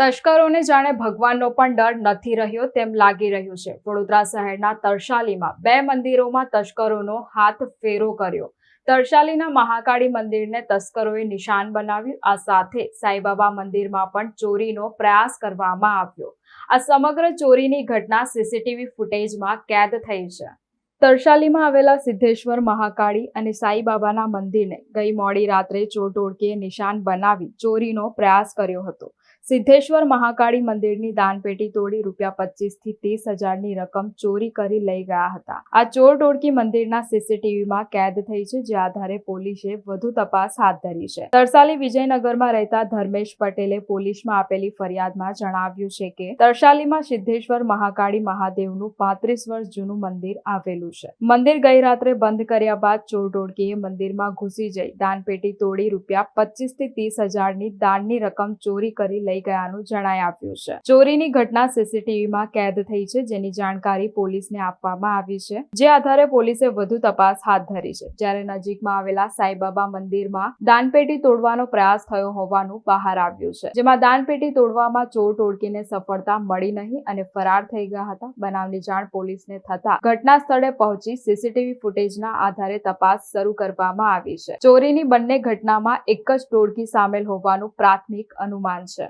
તસ્કરોને જાણે ભગવાનનો પણ ડર નથી રહ્યો તેમ લાગી રહ્યું છે. વડોદરા શહેરના તરશાલીમાં બે મંદિરોમાં તસ્કરોનો હાથ ફેરો કર્યો. તરશાલીના મહાકાળી મંદિરને તસ્કરોએ નિશાન બનાવ્યું. આ સાથે સાંઈબાબા મંદિરમાં પણ ચોરીનો પ્રયાસ કરવામાં આવ્યો. આ સમગ્ર ચોરીની ઘટના સીસીટીવી ફૂટેજમાં કેદ થઈ છે. તરશાલીમાં આવેલા સિદ્ધેશ્વર મહાકાળી અને સાંઈબાબાના મંદિરને ગઈ મોડી રાત્રે ચોર ટોળકીએ નિશાન બનાવી ચોરીનો પ્રયાસ કર્યો હતો. સિદ્ધેશ્વર મહાકાળી મંદિરની દાનપેટી તોડી રૂપિયા પચીસ ત્રીસ હજારની રકમ ચોરી કરી લઈ ગયા હતા. આ ચોર ટોળકી મંદિરના સીસીટીવીમાં કેદ થઈ છે, જે આધારે પોલીસે વધુ તપાસ હાથ ધરી છે. તરસાલી વિજયનગરમાં રહેતા ધર્મેશ પટેલે પોલીસમાં આપેલી ફરિયાદમાં જણાવ્યું છે કે, તરસાલીમાં સિદ્ધેશ્વર મહાકાળી મહાદેવનું પાંત્રીસ વર્ષ જૂનું મંદિર આવેલું છે. મંદિર ગઈ રાત્રે બંધ કર્યા બાદ ચોર ટોળકીએ મંદિરમાં ઘૂસી જઈ દાનપેટી તોડી રૂપિયા પચીસથી ત્રીસ હજારની દાનની રકમ ચોરી કરી લઈ ગયાનું જણાઈ આવ્યું છે. ચોરીની ઘટના સીસીટીવીમાં કેદ થઈ છે, જેની જાણકારી પોલીસને આપવામાં આવી છે. જે આધારે પોલીસે વધુ તપાસ હાથ ધરી છે. જ્યારે નજીકમાં આવેલા સાંઈબાબા મંદિરમાં દાનપેટી તોડવાનો પ્રયાસ થયો હોવાનું બહાર આવ્યું છે. જેમાં દાનપેટી તોડવામાં ચોર ટોળકીને સફળતા મળી નહીં અને ફરાર થઈ ગયા હતા. બનાવની જાણ પોલીસને થતા ઘટના સ્થળે પહોંચી સીસીટીવી ફૂટેજના આધારે તપાસ શરૂ કરવામાં આવી છે. ચોરીની બંને ઘટનામાં એક જ ટોળકી સામેલ હોવાનું પ્રાથમિક અનુમાન છે.